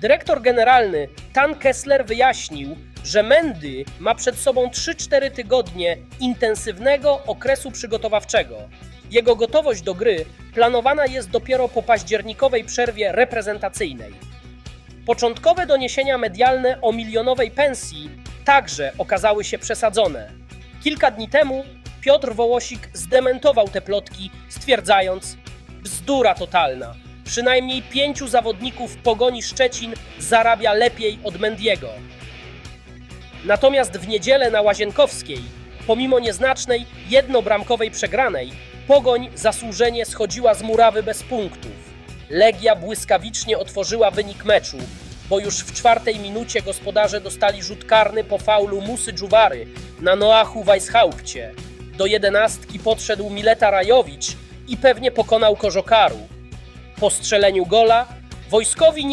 Dyrektor generalny Tan Kessler wyjaśnił, że Mendy ma przed sobą 3-4 tygodnie intensywnego okresu przygotowawczego. Jego gotowość do gry planowana jest dopiero po październikowej przerwie reprezentacyjnej. Początkowe doniesienia medialne o milionowej pensji także okazały się przesadzone. Kilka dni temu Piotr Wołosik zdementował te plotki, stwierdzając: Bzdura totalna. Przynajmniej pięciu zawodników Pogoni Szczecin zarabia lepiej od Mendiego. Natomiast w niedzielę na Łazienkowskiej, pomimo nieznacznej, jednobramkowej przegranej, Pogoń zasłużenie schodziła z murawy bez punktów. Legia błyskawicznie otworzyła wynik meczu, bo już w czwartej minucie gospodarze dostali rzut karny po faulu Musy Dżuwary na Noachu Weishaupcie. Do jedenastki podszedł Mileta Rajowicz i pewnie pokonał Korzokaru. Po strzeleniu gola. Wojskowi nie